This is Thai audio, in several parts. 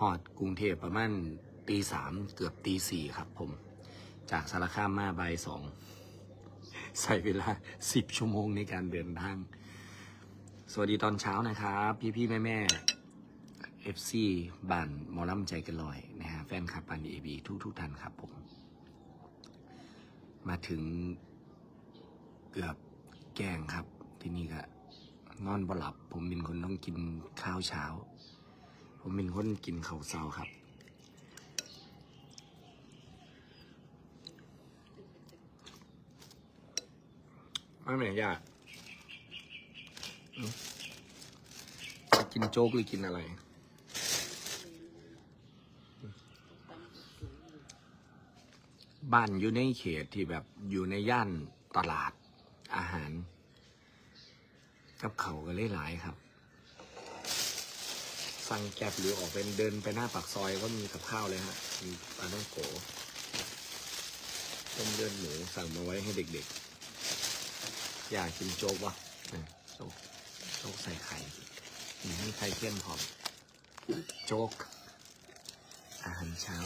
หอดกรุงเทพประมาณตีสามเกือบตีสี่ครับผม จากสารคามมาบ่ายสองใส่เวลาสิบชั่วโมงในการเดินทาง สวัสดีตอนเช้านะครับ พี่พี่แม่แม่เอฟซีบ้านมอลำใจกันลอยนะฮะแฟนคลับบ้านเอบีทุกทุกท่านครับผม มาถึงเกือบแกงครับ ที่นี่ก็นอนบ่หลับ ผมเป็นคนต้องกินข้าวเช้า ผมเป็นคนกินข้าวเช้าครับ ไม่เหมือนยากกินโจ๊กหรือกินอะไร บ้านอยู่ในเขตที่แบบอยู่ในย่านตลาดอาหาร กับเขาก็เลยหลายครับ สั่งแก็บหรือออกเป็นเดินไปหน้าปากซอยก็มีกับข้าวเลยฮะมีปลาต้องโกต้มเลือดหมูสั่งมาไว้ให้เด็กๆ อยากกินโจ๊กวะโจ๊กโจ๊กใส่ไข่มีไข่เค็มพร้อมโจ๊ก อาหารเช้า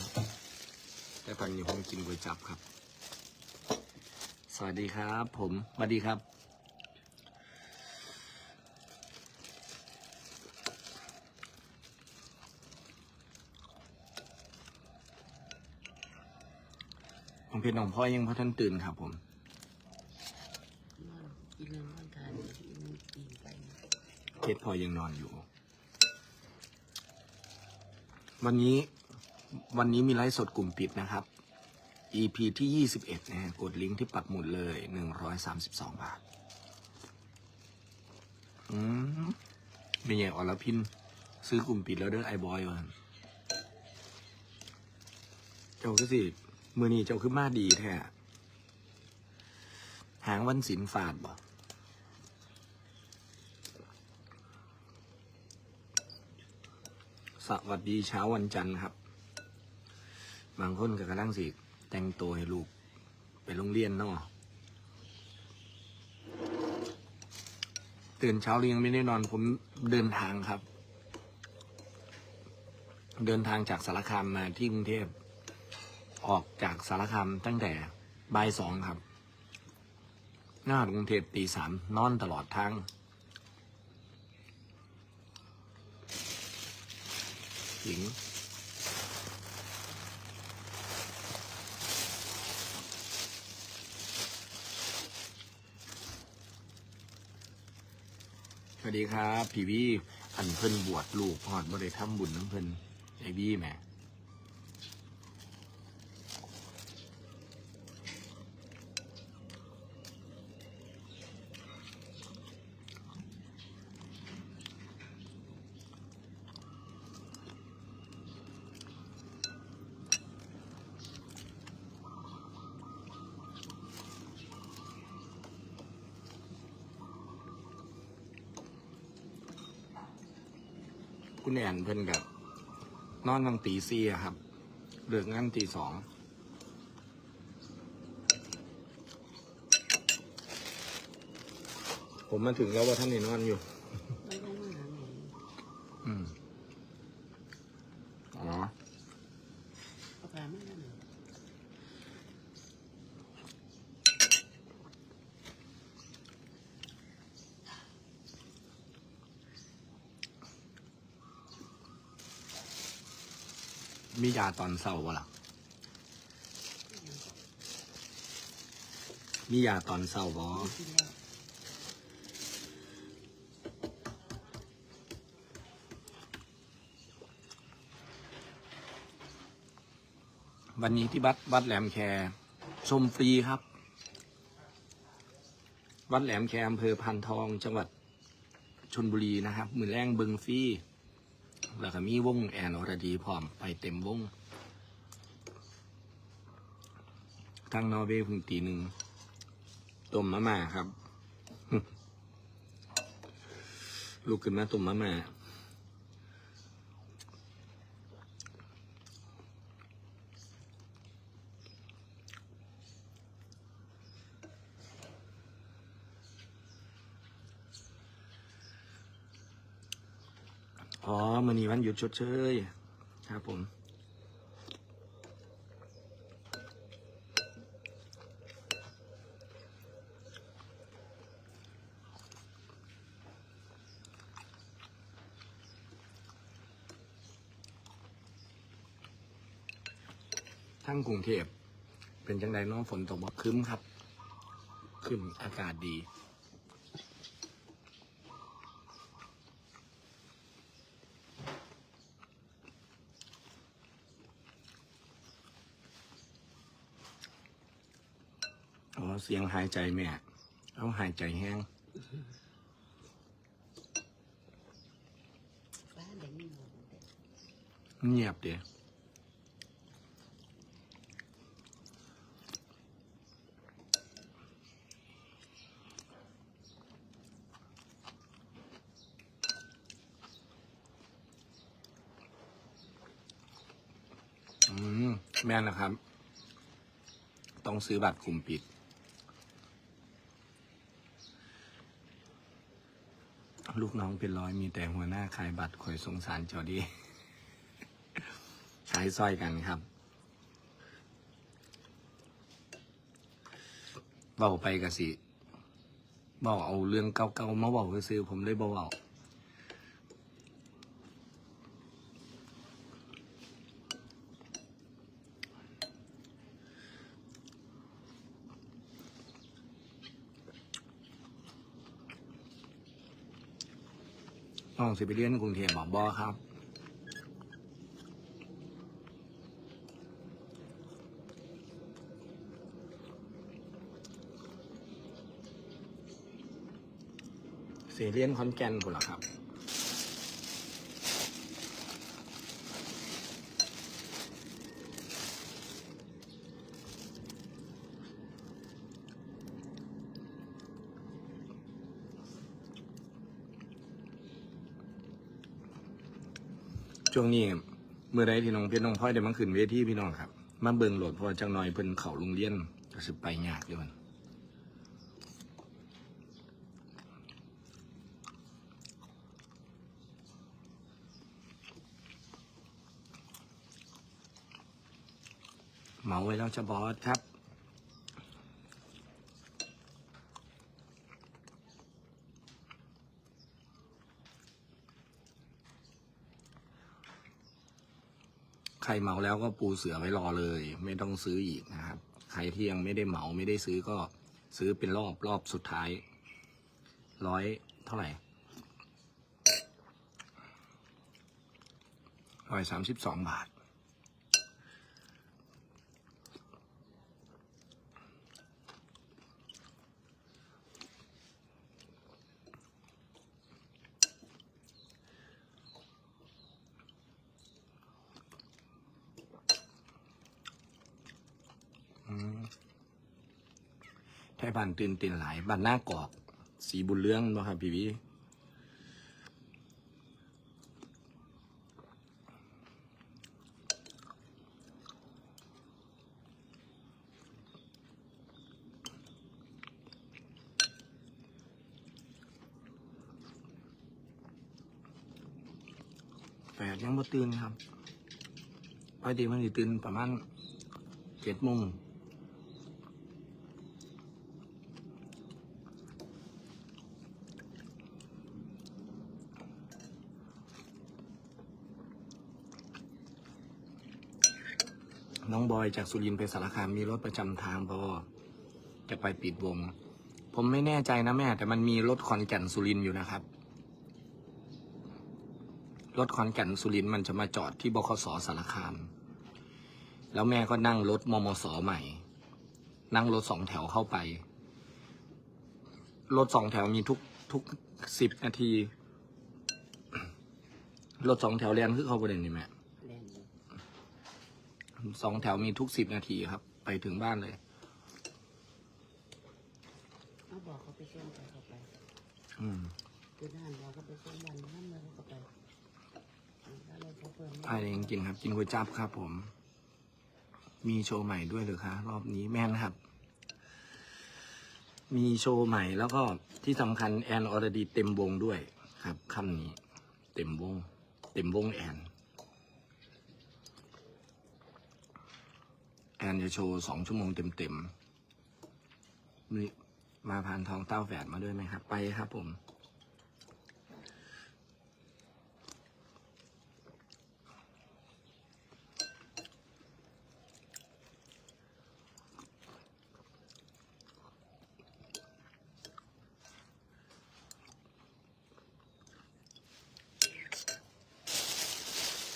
แต่ตอนนี้ผมกินก๋วยจับครับ สวัสดีครับ ผมสวัสดีครับ เพชรน้องพ่อยังพ่อท่านตื่นครับผมนอนกินแล้วนอนทานกินปีนไปเพชรพอยังนอนอยู่ วันนี้วันนี้มีไลฟ์สดกลุ่มปิดนะครับ EP ที่ 21นะฮะกดลิงก์ที่ปักหมุดเลย 132 บาท อืมเป็นไงอรพิน ซื้อกลุ่มปิดแล้วเด้อไอบอยวะเจ้าก็สิ มือนี้เจ้าคือมาดีแท้หางวันศิลฝาดบ่สวัสดีเช้าวันจันทร์ครับ บางคนก็กำลังสิ แต่งตัวให้ลูก ไปโรงเรียนเนาะตื่นเช้าเรียงไม่ได้นอนผมเดินทางครับ เดินทางจากสารคามมาที่กรุงเทพ ออกจากสารคามตั้งแต่บ่ายสองครับ หน้ากรุงเทพตีสามนอนตลอดทางหญิงสวัสดีครับ พี่วี่อันเพิ่นบวชลูกพอดบ่ได้ทำบุญน้ำเพิ่นไอวี่แม่ คุณแอนเพิ่นกับนอนตั้งตีสี่อะครับเลิกงานตีสองผมมาถึงแล้วว่าท่านนี่นอนอยู่ ไม่ต้องมาหาหนู อืม อ๋อ เอาพามาหาหนู มียาตอนเศร้าวะล่ะ มียาตอนเศร้าบ่กินแล้ววันนี้ที่วัดวัดแหลมแคชมฟรีครับ วัดแหลมแคอำเภอพันทองจังหวัดชนบุรีนะครับ มือแรงบึงฟรี แล้วก็มีวงแอนอรดีพร้อมไปเต็มวงทางนอร์เวย์พึ่งตีหนึ่งต้มมะม่าครับ ลูกขึ้นมาต้มมะม่า อ๋อนี้วันหยุดชดเชยครับผมทั้งกรุงเทพเป็นจังไดน้องฝนตกบ่คึ้มครับคึ้มอากาศดี เสียงหายใจแม่เอาหายใจแห้งเงียบเดี๋ยอืมแม่นะครับ ต้องซื้อบัตรกลุ่มปิด ลูกน้องเป็นร้อยมีแต่หัวหน้าขายบัตรข่อยสงสารจอดีใช้สร้อยกันครับเบาไปกะสิเบาเอาเรื่องเก่าๆมาเบาไปซื้อผมเลยเบา น้องสิไปเรียนกรุงเทพบอกบอครับ เสียเลียนคอนแกนผมหรอครับ ช่วงนี้เมื่อใดที่น้องเพชรน้องพลอยได้มาขึ้นเวทีพี่น้องครับ มาเบิ่งโหลดเพราะจังหน่อยเพิ่นเข่าโรงเรียนก็สิไปยากอยู่มันเหมาไว้แล้วจะบอสครับ รเหมาแล้วก็ปูเสือไว้รอเลย ไม่ต้องซื้ออีกนะครับ ใครที่ยังไม่ได้เหมาไม่ได้ซื้อก็ซื้อเป็นรอบรอบสุดท้ายร้อยเท่าไหร่ร้อยสามสิบสองบาทานตื่นเต้นหลายบ้านหน้ากอก สีบุญเรื่องบ่ครับพี่วิแปดยังบ่ตื่นครับปกติมันสิตื่นประมาณเจ็ดโมง น้องบอยจากสุรินทร์ไปสารคามมีรถประจำทางพอจะไปปิดวง ผมไม่แน่ใจนะแม่ แต่มันมีรถขอนแก่นสุรินทร์อยู่นะครับ รถขอนแก่นสุรินทร์มันจะมาจอดที่บขสสารคาม แล้วแม่ก็นั่งรถมมสใหม่ นั่งรถสองแถวเข้าไป รถสองแถวมีทุกทุกสิบนาที รถสองแถวเรียนคือเขาประเด็นนี่แม่ สองแถวมีทุกสิบนาทีครับ ไปถึงบ้านเลยเขาบอกเขาไปเชื่อมไปเขาไปอืมคือนั่นเราก็ไปเชื่อมวันนั้นเลยเขาก็ไปแล้วเลยเขาเปิดภายในจริงๆครับ กินก๋วยจั๊บครับผม มีโชว์ใหม่ด้วยเหรือคะรอบนี้แม่นครับ มีโชว์ใหม่แล้วก็ที่สำคัญแอนออรดีเต็มวงด้วยครับคำนี้ เต็มวง เต็มวงแอน นจะโชว์สองชั่วโมงเต็มๆมีมาพานทองเต้าแฝดมาด้วยไหมครับ ไปครับผม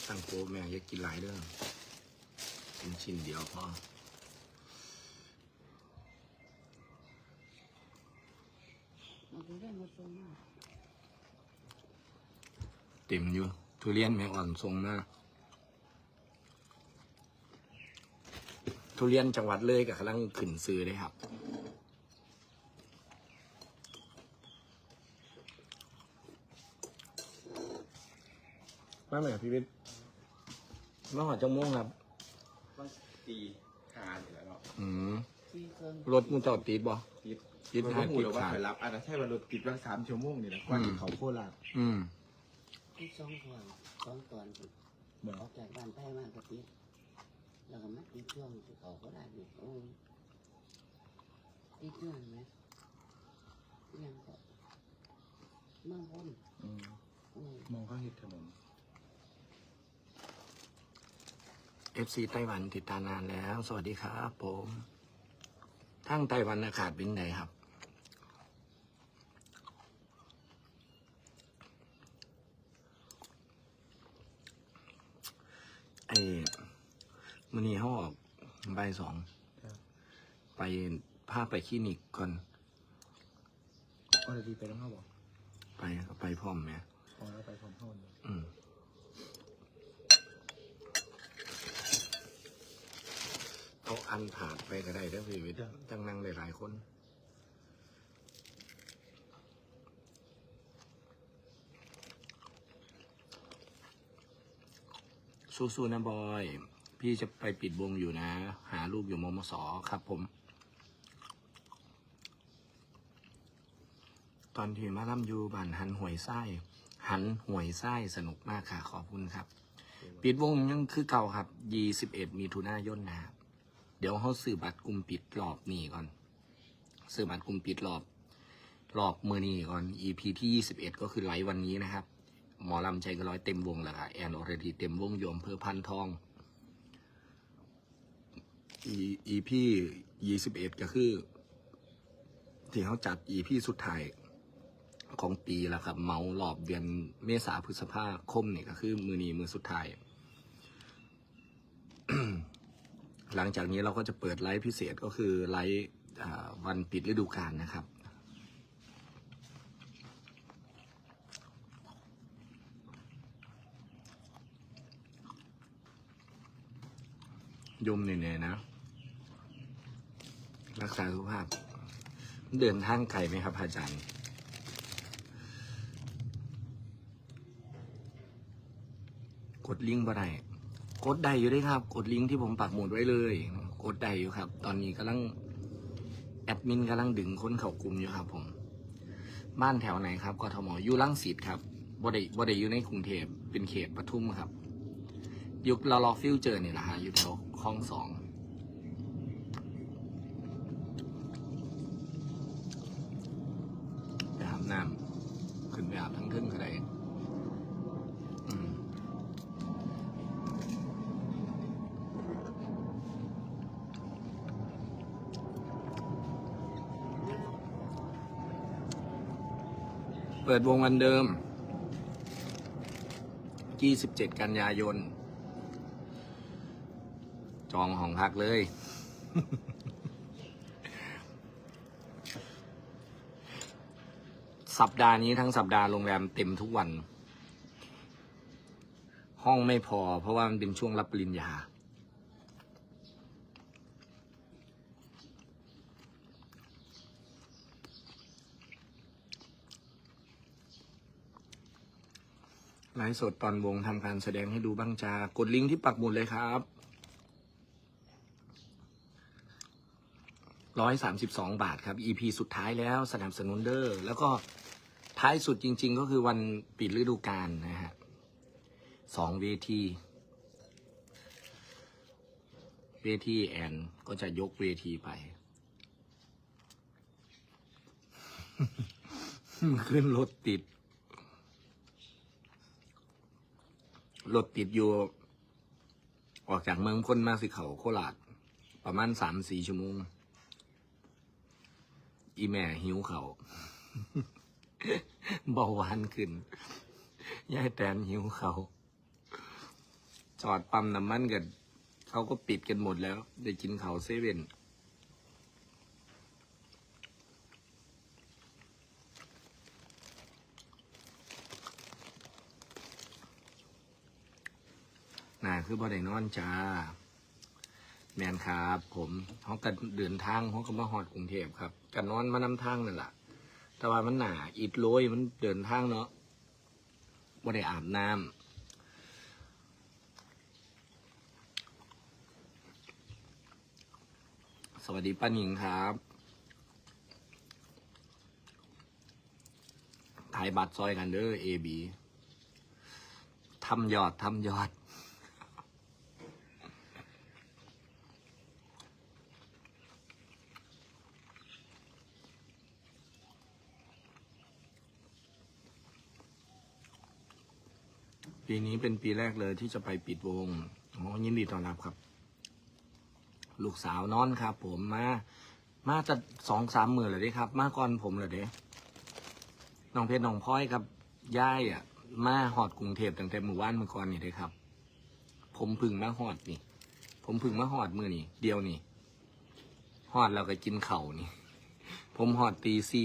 ตั้งโป๊แม่อยากกินหลายเรื่อง กินชิ้นเดียวพอมันก็ได้มาส่งมาเต็มอยู่ ทุเรียนแม่อ่อนทรงมากทุเรียนจังหวัดเลยกับกำลังขึ้นซื้อเลยครับ มาไหมครับพี่วิทย์มาหอดจังม่วงครับ ต้องตีหาอยู่แล้วเนาะอืมที่เครื่องรถมูจอดติดบ่ติดติดมันหาก็หูติดแล้วว่าขาดไปรับอันนั้นใช่ว่ารถติดว่าสามชั่วโมงนี่นะกว่าถึงเขาโคราชอืมที่สองก่อนสองตอนสิเหมือนออกจากบ้านไปมากกติดแล้วก็มาติดช่วงที่เขาก็ได้เนี่ยโอ้ยติดเรื่องไหมยังก็เมืองพ้นอืมอืมมองเข้าเห็นถนน เอฟซีไต้หวันติดตามนานแล้ว สวัสดีครับผมทั้งไต้หวันอากาศเป็นไงครับ ไอ้มือนี้เขาออกใบายสอง ไปพาไปคลินิกก่อนอ๋อเดี๋ยวดีไปต้องเข้าบอก ไปก็ไปพร้อมไหมอ๋อแล้วไปพร้อมเข้าเลยอืม เอาอันผาดไปก็ได้เด้อพี่วิทย์จังนั่งหลายๆคนสู้ๆนะบอย พี่จะไปปิดวงอยู่นะ หาลูกอยู่มมสครับผม ตอนที่มาล่ำยูบ้านหันหวยไส้หันหวยไส้สนุกมากค่ะ ขอบคุณครับ ปิดวงยังคือเก่าครับยี่สิบเอ็ดมีทุนายนนะครับ เดี๋ยวเขาซื้อบัตรกลุ่มปิดรอบนี้ก่อนซื้อบัตรกลุ่มปิดรอบรอบมือนี้ก่อน EP ที่ยี่สิบเอ็ดก็คือไลฟ์วันนี้นะครับ หมอลำใจก็ร้อยเต็มวงแล้วค่ะแอนออร์ดีเต็มวงโยมเพื่อพันทอง EP ยี่สิบเอ็ดก็คือที่เขาจัด EP สุดท้ายของปีแล้วครับ เมาหลอบเดือนเมษาพฤษภาคมเนี่ยก็คือมือนีมือสุดท้าย หลังจากนี้เราก็จะเปิดไลฟ์พิเศษก็คือไลฟ์วันปิดฤดูกาลนะครับยมเหนื่อยๆนะ รักษาสุขภาพ เดินทางไกลไหมครับ อาจารย์ กดลิงก์บ่ได้ กดได้อยู่ด้วยครับ กดลิงก์ที่ผมปักหมุดไว้เลย กดได้อยู่ครับ ตอนนี้กำลังแอดมินกำลังดึงคนเข้ากลุ่มอยู่ครับ ผม บ้านแถวไหนครับกทมอยู่ลังสิตครับบ่ได้บ่ได้อยู่ในกรุงเทพเป็นเขตปทุมครับ ยุคเราลอฟิวเจอร์นี่แหละฮะอยู่แถวคลองสองไปอาบน้ำขึ้นไปอาบทั้งขึ้นก็ได้อืม เปิดวงวันเดิม 27 กันยายน จองของพักเลย สัปดาห์นี้ทั้งสัปดาห์โรงแรมเต็มทุกวัน ห้องไม่พอเพราะว่ามันเป็นช่วงรับปริญญา ลฟ์สดตอนวงทำการแสดงให้ดูบ้างจ้ากดลิงก์ที่ปักหมุดเลยครับร้อยสามสิบสองบาทครับ EP สุดท้ายแล้วสนับสนุนเดอร์ แล้วก็ท้ายสุดจริง ๆ ก็คือวันปิดฤดูกาลนะฮะสองเวที เวทีแอนก็จะยกเวทีไป ขึ้นรถติด รถติดอยู่ ออกจากเมืองพ้นมาสิเขาโคราชประมาณสามสี่ชั่วโมง อีแม่หิวเขาเบาหวานขึ้นยายแตนหิวเขา จอดปั๊มน้ำมันกัน เขาก็ปิดกันหมดแล้ว ได้กินเขาเซเว่น นาคือบ่ได้นอนจ้า แมนครับ ผมเขาก็เดินทางเขาก็มาหอดกรุงเทพครับกันนอนมานำทางนั่นแหละแต่ว่ามันหนาอิดโรยมันเดินทางเนาะบ่ได้อาบน้ำสวัสดีป้าหนิงครับถ่ายบัตรซอยกันเด้อเอบีทำยอดทำยอด ปีนี้เป็นปีแรกเลยที่จะไปปิดวงอ๋อยินดีต้อนรับครับ ลูกสาวนอนครับ ผมมา มาจะสองสามหมื่นเลยดิครับ มาก่อนผมเลยเด้น้องเพชรน้องพลอยครับย่ายอะ มาหอดกรุงเทพตั้งแต่หมู่บ้านเมื่อก่อนนี่เลยครับ ผมพึ่งมาหอดนี่ ผมพึ่งมาหอดมือนี่เดียวนี่หอดแล้วก็กินเข่านี่ ผมหอดตีซี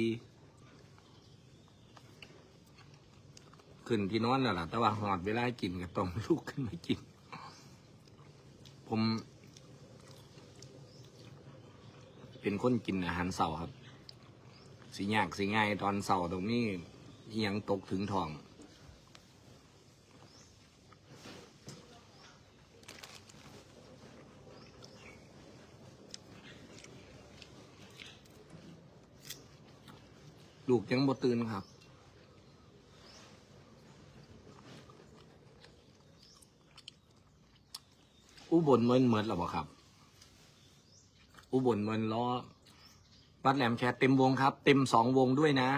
ขึ้นที่นอนแล้วล่ะ แต่ว่าหอดเวลากินก็ต้องลุกขึ้นมากิน ผม เป็นคนกินอาหารเสาร์ครับ สิยากสิง่ายตอนเสาร์ตรงนี้ยังตกถึงท้องลูกยังบ่ตื่นครับ อุบลเมินเมิดหรอเปล่าครับ อุบลเมินล้อวัดแหลมแคเต็มวงครับ เต็มสองวงด้วยนะ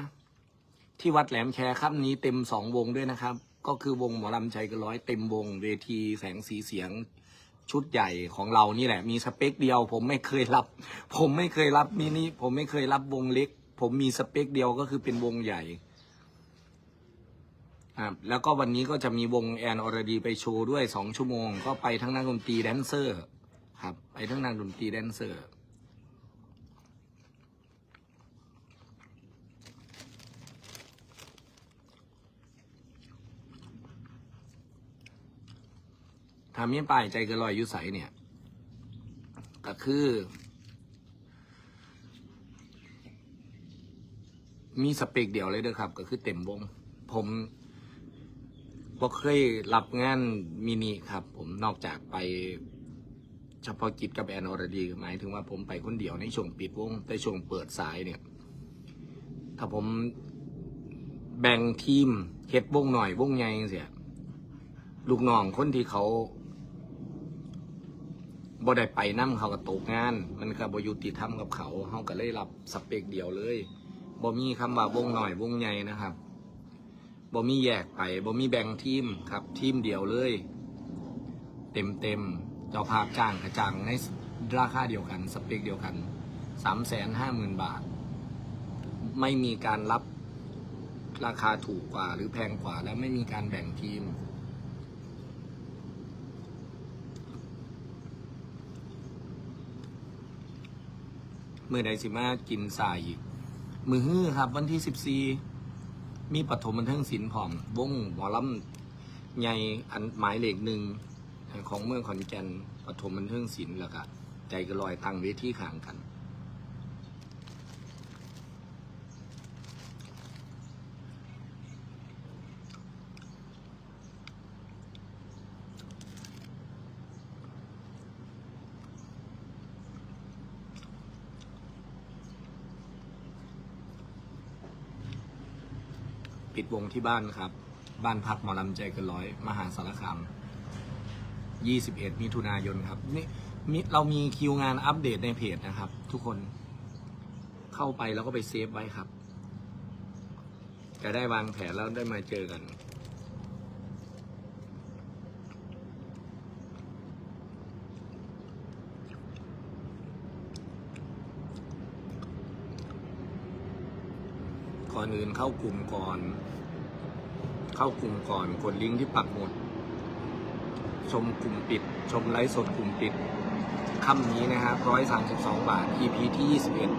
ที่วัดแหลมแคครับนี้เต็มสองวงด้วยนะครับ ก็คือวงหมอลำใจกันร้อยเต็มวง เวทีแสงสีเสียงชุดใหญ่ของเรานี่แหละ มีสเปคเดียว ผมไม่เคยรับ ผมไม่เคยรับมินิผมไม่เคยรับวงเล็ก ผมมีสเปคเดียวก็คือเป็นวงใหญ่ ครับแล้วก็วันนี้ก็จะมีวงแอนอรดีไปโชว์ด้วยสองชั่วโมง ก็ไปทั้งนักดนตรีแดนเซอร์ ครับ ไปทั้งนักดนตรีแดนเซอร์ ทำยังป้ายใจเกินลอยยุใสเนี่ย ก็คือ มีสเปกเดียวเลยเด้อครับ ก็คือเต็มวง ผม บ่เคยรับงานมินิครับ ผมนอกจากไปเฉพาะกิจกับแอนออรดีหมายถึงว่าผมไปคนเดียวในช่วงปิดวงแต่ช่วงเปิดสายเนี่ย ถ้าผมแบ่งทีมเฮ็ดวงหน่อยวงใหญ่เสียลูกน้องคนที่เขาบ่ได้ไปนํเขาก็ตกงาน มันก็บ่ยุติธรรมกับเขาเขาก็เลยรับสเปกเดียวเลยบ่มีคำว่าวงหน่อยวงใหญ่นะครับ บ่มีแยกไปบ่มีแบ่งทีมครับทีมเดียวเลย เต็มเต็มเจ้าภาพจ้างกระจังในราคาเดียวกัน สเปคเดียวกันสามแสนห้าหมื่นบาท ไม่มีการรับราคาถูกกว่าหรือแพงกว่า และไม่มีการแบ่งทีม เมื่อใดสิมากินสายอีก มือฮื้อครับวันที่สิบสี่ มีปฐมบันเทิงศิลป์ผอมวงหมอลำใหญ่อันหมายเลขหนึ่งของเมืองขอนแก่นปฐมบันเทิงศิลป์แล้วก็ใจกระลอยตั้งเวทีข้างกัน ปิดวงที่บ้านครับ บ้านพักหมอลำใจเกินร้อย มหาสารคาม 21 มิถุนายนครับ นี่มีเรามีคิวงานอัปเดตในเพจนะครับ ทุกคนเข้าไปแล้วก็ไปเซฟไว้ครับ จะได้วางแผนแล้วได้มาเจอกัน ก่อนอื่น เข้ากลุ่มก่อน เข้ากลุ่มก่อนกดลิงก์ที่ปักหมุด ชมกลุ่มปิด ชมไลฟ์สดกลุ่มปิดค่ำนี้นะครับร้อยสามสิบสองบาท EP ที่ยี่สิบเอ็ด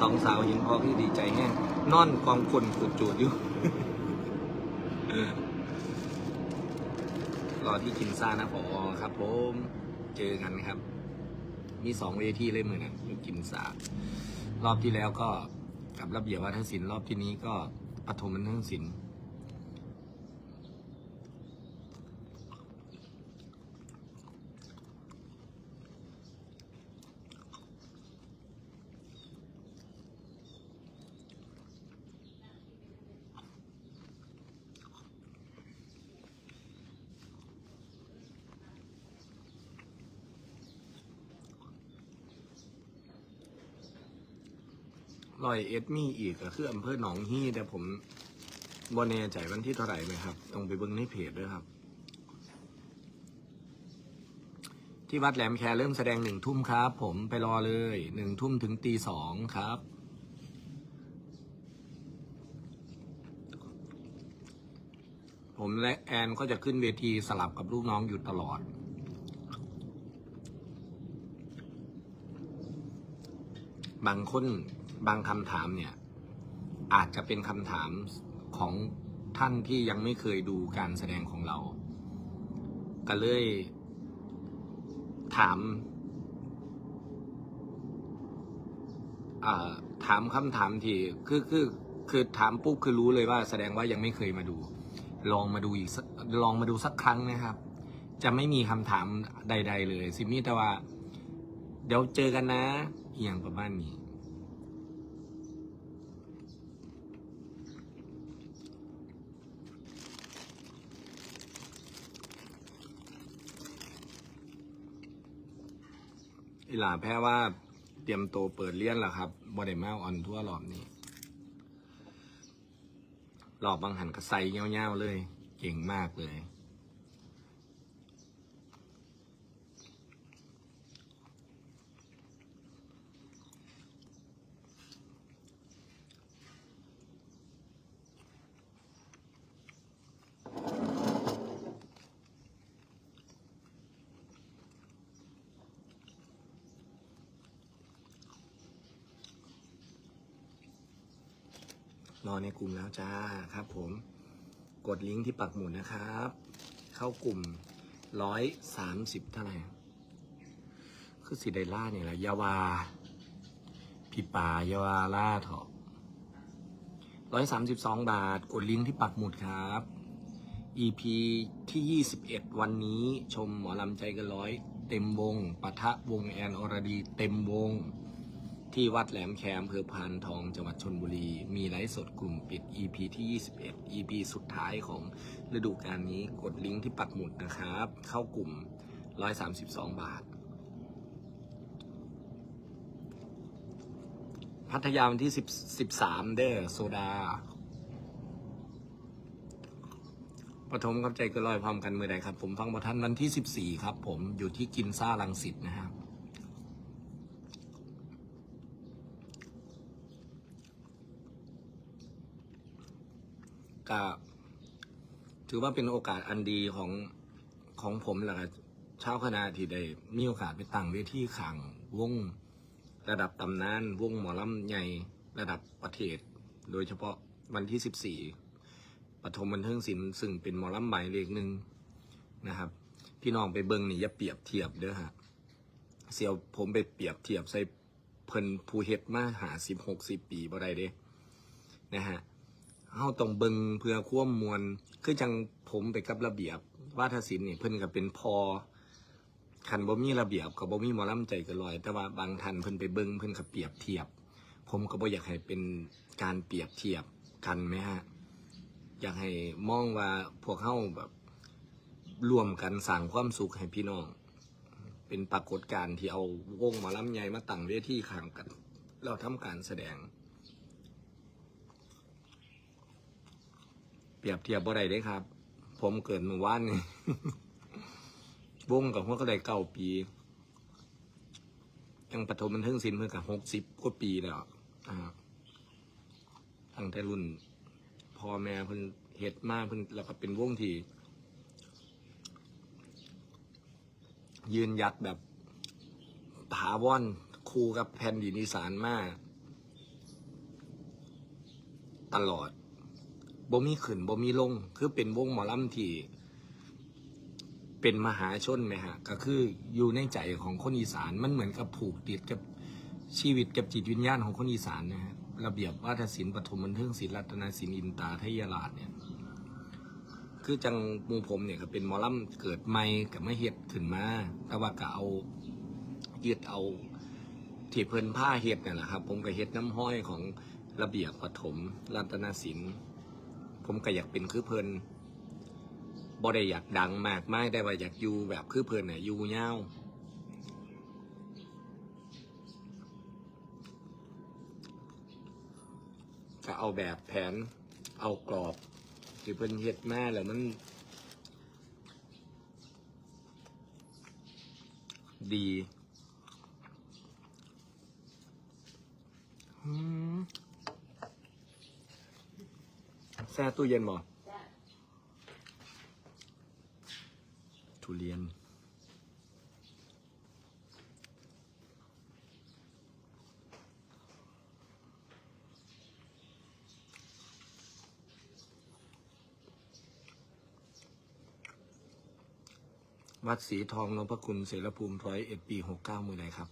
สองสาวหินพอที่ดีใจแห้งนอนกองคนขุดจูดอยู่รอที่กินซ่านะพอครับผมเจอกันครับ มีสองเวทีเลยเหมือนกันกินซ่ารอบที่แล้วก็ กับระเบียบวัฒนศิลป์รอบที่นี้ก็ปฐมบันเทิงศิลป์ รอยเอ็ดมีอีกก็คืออำเภอหนองฮี่แต่ผมบนแน่ใจวันที่เท่าไหร่ไหมครับต้องไปเบิ่งในเพจด้วยครับ ที่วัดแหลมแคเริ่มแสดงหนึ่งทุ่มครับ ผมไปรอเลยหนึ่งทุ่มถึงตีสองครับผมและแอนก็จะขึ้นเวทีสลับกับลูกน้องอยู่ตลอด บางคน บางคำถามเนี่ย อาจจะเป็นคำถามของท่านที่ยังไม่เคยดูการแสดงของเรา ก็เลย ถามถามคำถามที่คือคือคือถามปุ๊บคือรู้เลยว่า แสดงว่ายังไม่เคยมาดู ลองมาดูอีกลองมาดูสักครั้งนะครับ จะไม่มีคำถามใด ๆ เลยสิมีแต่ว่า เดี๋ยวเจอกันนะอย่างประมาณนี้ อีหลาแพ้ว่าเตรียมโตเปิดเลี้ยนแล้วครับบอดมาออนทั่วรอบนี้รอบบางหันก็ใส่เงี้ยวๆเลย เก่งมากเลย กลุ่มแล้วจ้าครับ ผมกดลิงก์ที่ปักหมุดนะครับ เข้ากลุ่มร้อยสามสิบเท่าไหร่คือสิไดล่าเนี่ยแหละยาวาพี่ป่ายาวาล่าเถอะร้อยสามสิบสองบาท กดลิงก์ที่ปักหมุดครับ EP ที่ 21 วันนี้ชมหมอลำใจกันร้อย เต็มวงปะทะวงแอนอรดี เต็มวง ที่วัดแหลมแคมอำเภอพานทองจังหวัดชนบุรี มีไลฟ์สดกลุ่มปิด EP ที่ 21 EP สุดท้ายของฤดูกาลนี้กดลิงก์ที่ปักหมุดนะครับ เข้ากลุ่ม 132 บาท พัทยาวันที่ 10 13 เด้อโซดาปฐมกับใจเก็ลอยพร้อมกันเมื่อใดครับ ผมฟังประทันวันที่ 14 ครับ ผมอยู่ที่กินซ่าลังสิตนะครับ ก็ถือว่าเป็นโอกาสอันดีของของผมแหละครับเช้าคณะที่ได้มีโอกาสไปตั้งเวทีขังวงระดับตำนานวงหมอลำใหญ่ระดับประเทศ โดยเฉพาะวันที่ 14ปฐมบันเทิงศิลป์ซึ่งเป็นหมอลำหมายเลขหนึ่งนะครับ พี่น้องไปเบิ่งนี่อย่าเปรียบเทียบเด้อฮะเสียวผมไปเปรียบเทียบใส่เพิ่นผู้เฮ็ดมาหาสิบหกสิบปีบ่ได้เด้นะฮะ เฮาต้องเบิงเพื่อความมวลคือจังผมไปกับระเบียบวาทศิลป์นี่เพิ่นก็เป็นพอคันบ่มีระเบียบก็บ่มีหมอลำใจก็ลอย แต่ว่าบางท่านเพิ่นไปเบิงเพิ่นก็เปรียบเทียบ ผมก็บ่อยากให้เป็นการเปรียบเทียบกันไหมฮะอยากให้มองว่าพวกเฮาแบบร่วมกันสร้างความสุขให้พี่น้อง เป็นปรากฏการณ์ที่เอาวงหมอลำใหญ่มาตั้งเวทีข้างกัน เราทำการแสดง เปรียบเทียบบ่ได้เด้ครับ ผมเกิดเมื่อวานนี่วงกับพวกก็ได้เก้าปี ยังปฐมบันเทิงศิลป์เมื่อกับหกสิบกว่าปีแล้วอ่าตั้งแต่รุ่นพ่อแม่เพิ่นเฮ็ดมาเพิ่นแล้วก็เป็นวงที่ ยืนยัดแบบถาวรคู่กับแผ่นดินอีสานมาก ตลอด บ่มีขึ้นบ่มีลง คือเป็นวงหมอลำที่ เป็นมหาชนไหมฮะ ก็คืออยู่ในใจของคนอีสานมันเหมือนกับผูกติดกับชีวิตกับจิตวิญญาณของคนอีสานนะฮะระเบียบวัฒนศิลป์ปฐมบันเทิงศิลป์รัตนศิลป์อินตาทยราชเนี่ย คือจังมูผมเนี่ยก็เป็นมอลำเกิดใหม่กับมาเฮ็ดขึ้นมา แต่ว่าก็เอายึดเอาที่เพิ่นผ้าเฮ็ดนี่นแหละครับ ผมก็เฮ็ดน้ำห้อยของระเบียบปฐมรัตนศิลป์ ผมก็อยากเป็นคือเพลินบ่ได้อยากดังมากไม่ได้ว่าอยากอยู่แบบคือเพลินเนี่ยอยู่ยาวก็เอาแบบแผนเอากรอบที่เพิ่นเฮ็ดมาแล้วมัน ดีอืม ช่ตู้เย็นบ่ทุเรียน วัดสีทองนพคุณเสรภูมิร้อยเอ็ดปีหกเก้ามือใดครับ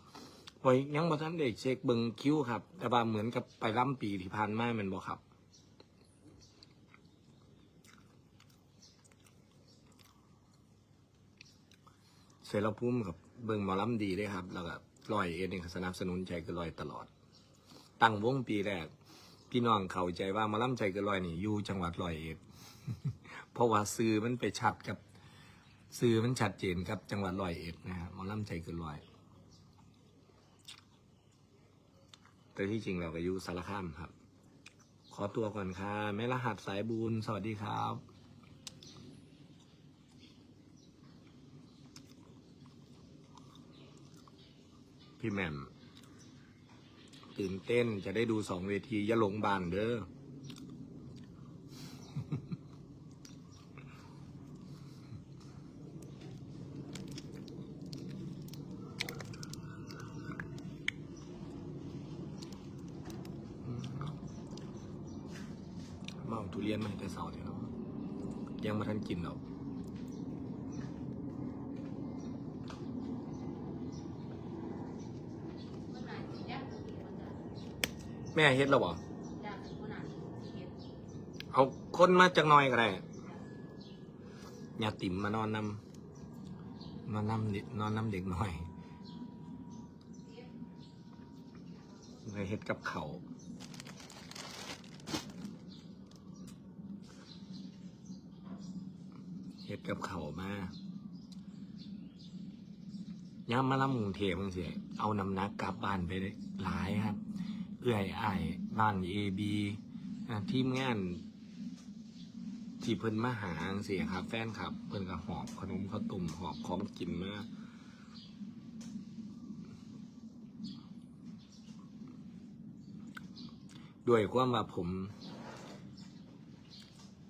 ไว้ยังบ่ทันได้เช็คเบิงคิ้วครับ แต่ว่าเหมือนกับไปล่ำปีที่ผ่านมาแมันบ่ครับ เสรภูมิกับเบิงหมอลำดีเลยครับ แล้วก็ลอยเอ็นี่ก็สนับสนุนใจเก็ลอยตลอด ตั้งวงปีแรก พี่น้องเข้าใจว่าหมอลำใจเก็ลอยนี่อยู่จังหวัดลอยเอ็ดเพราะว่าซื้อมันไปชัดกับสื่อมันชัดเจนครับ จังหวัดร้อยเอ็ดนะฮะหมอลำใจเกินร้อย แต่ที่จริงเราก็อยู่สารคามครับ ขอตัวก่อนค่ะแม่รหัสสายบุญสวัสดีครับ พี่แหม่มตื่นเต้นจะได้ดูสองเวทีอย่าหลงบานเด้อเมาทุเรียนมาแต่เสาร์เดียวยังมาทันกินหรอก แม่เฮ็ดแล้วบ่เอาคนมาจากหน้อยก็ได้ยาติ๋มมานอนนำมานำเด็กนอนนำเด็กหน่อยเลยเฮ็ดกับเขาวเฮ็ดกับเขาวมาย่ามมาลำกรุงเทพมันเสียเอานำหนักกลับบ้านไปได้หลายครับ เอื้อยอ้ายบ้านเอบีทีมงานที่เพิ่นมาหาเสียครับ แฟนครับ เพิ่นก็หอบขนมข้าวต้มหอบของกินมาด้วยความว่าผม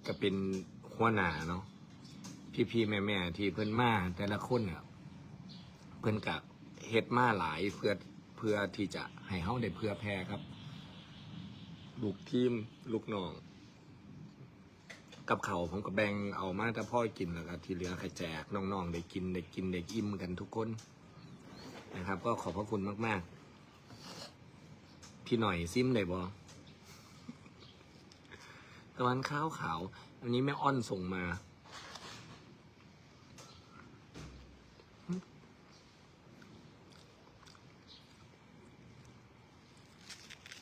ก็เป็นหัวหน้าเนาะพี่ๆแม่ๆที่เพิ่นมาแต่ละคนเนี่ยเพิ่นกับเฮ็ดมาหลายเพื่อ เพื่อที่จะให้เฮาได้เพื่อแพร่ครับ ลูกทีมลูกน้อง กับเขาผมก็แบ่งเอามาแต่พ่อกินแล้วก็ที่เหลือก็แจกน้องๆได้กินได้กินได้อิ่มกันทุกคนนะครับ ก็ขอบพระคุณมาก ๆ พี่หน่อยซิมได้บ่ตะวันข้าวขาว อันนี้แม่อ้อนส่งมา